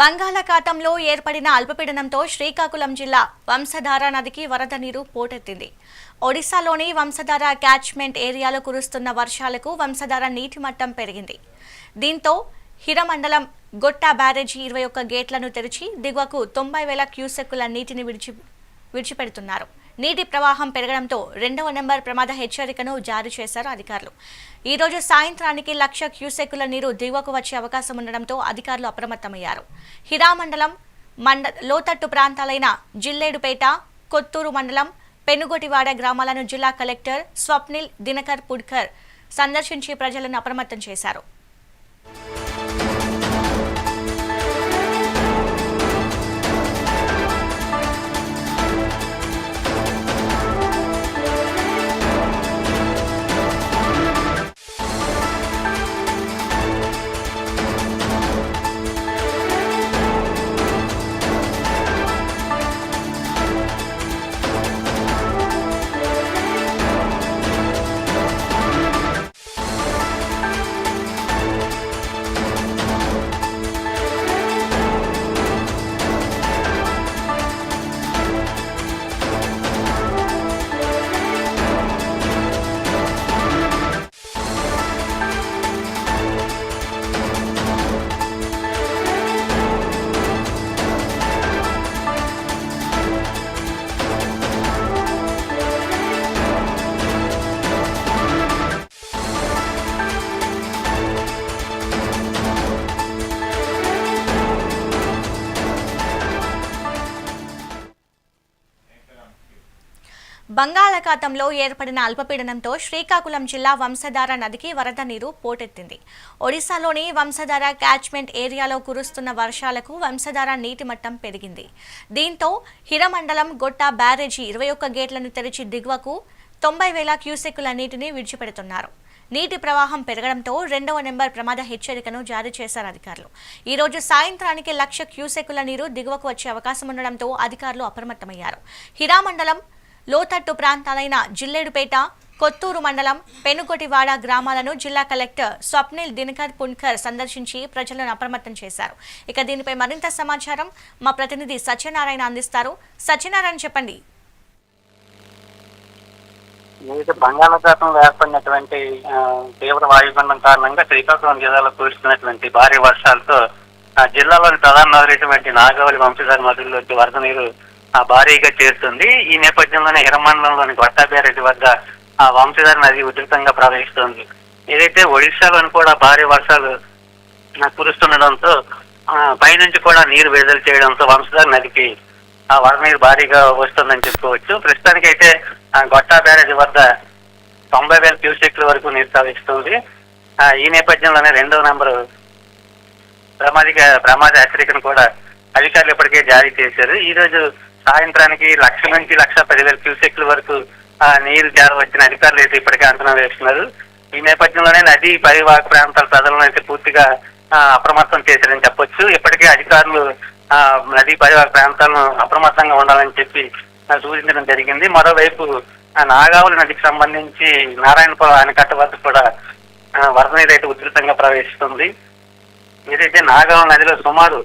బంగాళాఖాతంలో ఏర్పడిన అల్పపీడనంతో శ్రీకాకుళం జిల్లా వంశధార నదికి వరద నీరు పోటెత్తింది. ఒడిశాలోని వంశధార క్యాచ్మెంట్ ఏరియాలో కురుస్తున్న వర్షాలకు వంశధార నీటి మట్టం పెరిగింది. దీంతో హిరమండలం గొట్టా బ్యారేజీ ఇరవై ఒక్క గేట్లను తెరిచి దిగువకు తొంభై వేల క్యూసెక్కుల నీటిని విడిచి విడిచిపెడుతున్నారు. నీటి ప్రవాహం పెరగడంతో రెండవ నెంబర్ ప్రమాద హెచ్చరికను జారీ చేశారు అధికారులు. ఈ రోజు సాయంత్రానికి లక్ష క్యూసెక్కుల నీరు దిగువకు వచ్చే అవకాశం ఉండడంతో అధికారులు అప్రమత్తమయ్యారు. హిరా మండలం మండ లోతట్టు ప్రాంతాలైన జిల్లేడుపేట కొత్తూరు మండలం పెనుగొటివాడ గ్రామాలను జిల్లా కలెక్టర్ స్వప్నిల్ దినకర్ పుడ్కర్ సందర్శించి ప్రజలను అప్రమత్తం చేశారు. బంగాళాఖాతంలో ఏర్పడిన అల్పపీడనంతో శ్రీకాకుళం జిల్లా వంశధార నదికి వరద నీరు పోటెత్తింది. ఒడిశాలోని వంశధార క్యాచ్మెంట్ ఏరియాలో కురుస్తున్న వర్షాలకు వంశధార నీటి మట్టం పెరిగింది. దీంతో హిరమండలం గొట్ట బ్యారేజీ ఇరవై ఒక్క గేట్లను తెరిచి దిగువకు తొంభై వేల క్యూసెక్కుల నీటిని విడిచిపెడుతున్నారు. నీటి ప్రవాహం పెరగడంతో రెండవ నెంబర్ ప్రమాద హెచ్చరికను జారీ చేశారు అధికారులు. ఈ రోజు సాయంత్రానికి లక్ష క్యూసెక్కుల నీరు దిగువకు వచ్చే అవకాశం ఉండడంతో అధికారులు అప్రమత్తమయ్యారు. హిరామండలం లోతట్టు ప్రాంతాలైన జిల్లేడుపేట కొత్తూరు మండలం పెనుగొటివాడ గ్రామాలను జిల్లా కలెక్టర్ స్వప్నిల్ దినకర్ పున్కర్ సందర్శించి ప్రజలను అప్రమత్తం చేశారు. ఇక దీనిపై మరింత సమాచారం మా ప్రతినిధి సత్యనారాయణ అందిస్తారు. సత్యనారాయణ చెప్పండి. ఏదైతే బంగాళాఖాతం ఏర్పడినటువంటి తీవ్ర వాయుగుండం కారణంగా శ్రీకాకుళం జిల్లాలో కురుస్తున్నటువంటి భారీ వర్షాలతో ఆ జిల్లాలోని ప్రధాన నగరైనటువంటి నాగవల్లి వంశధార నదుల్లోకి వరద నీరు భారీగా చేరుతుంది. ఈ నేపథ్యంలోనే హిరమండలంలోని గొట్టా వద్ద ఆ వంశధార నది ఉధృతంగా ప్రవహిస్తుంది. ఏదైతే ఒడిశాలోని కూడా భారీ వర్షాలు కురుస్తుండడంతో పైనుంచి కూడా నీరు విడుదల చేయడంతో వంశధార నదికి ఆ వరద నీరు భారీగా వస్తుందని చెప్పుకోవచ్చు. ప్రస్తుతానికైతే ఆ, గొట్టా బ్యారేజ్ వద్ద తొంభై వేల క్యూసెక్ల వరకు నీరు ప్రవహిస్తుంది. ఆ, ఈ నేపథ్యంలోనే రెండవ నంబరు ప్రమాదిక ప్రమాద హెచ్చరికను కూడా అధికారులు ఇప్పటికే జారీ చేశారు. ఈ రోజు సాయంత్రానికి లక్ష నుంచి లక్ష పదివేల క్యూసెక్ల వరకు ఆ, నీరు వచ్చిన అధికారులు అయితే ఇప్పటికే అంచనా వేస్తున్నారు. ఈ నేపథ్యంలోనే నది పరివాహక ప్రాంతాల ప్రజలను అయితే పూర్తిగా అప్రమత్తం చేశారని చెప్పొచ్చు. ఇప్పటికే అధికారులు ఆ, నదీ పరివాహక ప్రాంతాలను అప్రమత్తంగా ఉండాలని చెప్పి సూచించడం జరిగింది. మరోవైపు నాగావళి నదికి సంబంధించి నారాయణపురం ఆనకట్ట వద్ద కూడా వరద నీరు అయితే ఉధృతంగా ప్రవేశిస్తుంది ఏదైతే నాగావళి నదిలో సుమారు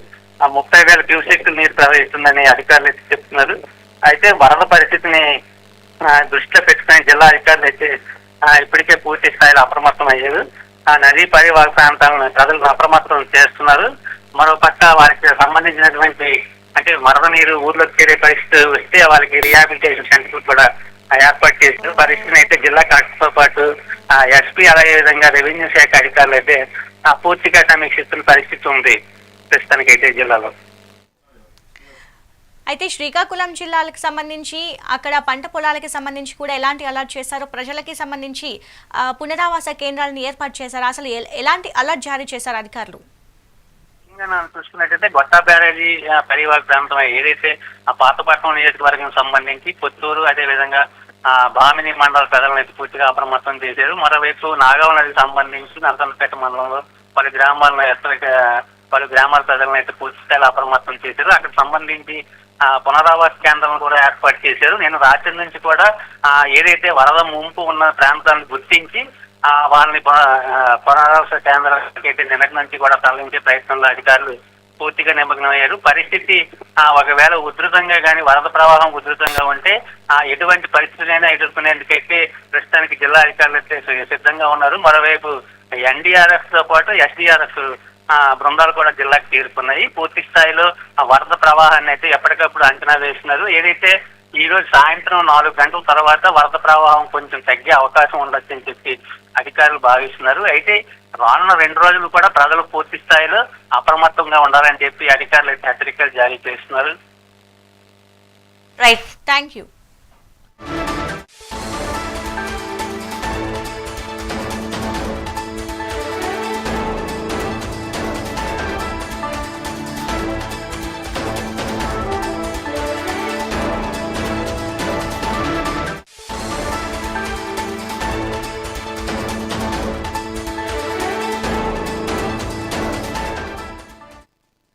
ముప్పై వేల క్యూసెక్ నీరు ప్రవహిస్తుందని అధికారులు అయితే చెప్తున్నారు. అయితే వరద పరిస్థితిని దృష్టిలో పెట్టుకుని జిల్లా అధికారులు అయితే ఇప్పటికే పూర్తి స్థాయిలో అప్రమత్తం అయ్యారు ఆ నదీ పరివాహక ప్రాంతాలను ప్రజలను అప్రమత్తం చేస్తున్నారు. మరో పక్క వారికి సంబంధించినటువంటి అంటే వరద నీరు ఊర్లోకి చేరే పరిస్థితి వస్తే వాళ్ళకి రిహాబిలిటేషన్ సెంటర్ కూడా ఏర్పాటు చేస్తూ పరిస్థితిని అయితే జిల్లా కలెక్టర్తో పాటు ఎస్పీ అలాగే విధంగా రెవెన్యూ శాఖ అధికారులు అయితే ఆ, పూర్తిగా సమీక్షిస్తున్న పరిస్థితి ఉంది. ప్రస్తుతానికైతే జిల్లాలో. అయితే శ్రీకాకుళం జిల్లాలకు సంబంధించి అక్కడ పంట పొలాలకి సంబంధించి కూడా ఎలాంటి అలర్ట్ చేశారు ప్రజలకి సంబంధించి పునరావాస కేంద్రాలను ఏర్పాటు చేశారు? అసలు ఎలాంటి అలర్ట్ జారీ చేశారు అధికారులు? చూసుకున్నట్టయితే గొట్టా బ్యారేజీ ఆ, పరివాహక ప్రాంతం ఏదైతే ఆ పాతపట్నం నియోజకవర్గం సంబంధించి పుత్తూరు అదే విధంగా ఆ భామిని మండల ప్రజలను అయితే పూర్తిగా అప్రమత్తం చేశారు. మరోవైపు నాగావ నదికి సంబంధించి నరసన్నపేట మండలంలో పలు గ్రామాలను హెచ్చరిక పలు గ్రామాల ప్రజలను అయితే పూర్తిస్థాయిలో అప్రమత్తం చేశారు. అక్కడ సంబంధించి పునరావాస కేంద్రాలను కూడా ఏర్పాటు చేశారు. నేను రాత్రి నుంచి కూడా ఆ, ఏదైతే వరద ముంపు ఉన్న ప్రాంతాలను గుర్తించి ఆ, వాళ్ళని పునరావాస కేంద్రాలకి అయితే నిన్నటి నుంచి కూడా తరలించే ప్రయత్నంలో అధికారులు పూర్తిగా నిమగ్నమయ్యారు. పరిస్థితి ఆ, ఒకవేళ ఉధృతంగా కానీ వరద ప్రవాహం ఉధృతంగా ఉంటే ఆ ఎటువంటి పరిస్థితులైనా ఎదుర్కొనేందుకైతే ప్రస్తుతానికి జిల్లా అధికారులు అయితే సిద్ధంగా ఉన్నారు. మరోవైపు ఎన్డీఆర్ఎఫ్తో పాటు ఎస్డీఆర్ఎఫ్ బృందాలు కూడా జిల్లాకు చేరుకున్నాయి. పూర్తి స్థాయిలో ఆ వరద ప్రవాహాన్ని అయితే ఎప్పటికప్పుడు అంచనా వేస్తున్నారు. ఏదైతే ఈ రోజు సాయంత్రం నాలుగు గంటల తర్వాత వరద ప్రవాహం కొంచెం తగ్గే అవకాశం ఉండొచ్చు అని చెప్పి అధికారులు భావిస్తున్నారు. అయితే రానున్న రెండు రోజులు కూడా ప్రజలు పూర్తి స్థాయిలో అప్రమత్తంగా ఉండాలని చెప్పి అధికారులు అయితే హెచ్చరికలు జారీ చేస్తున్నారు. Right thank you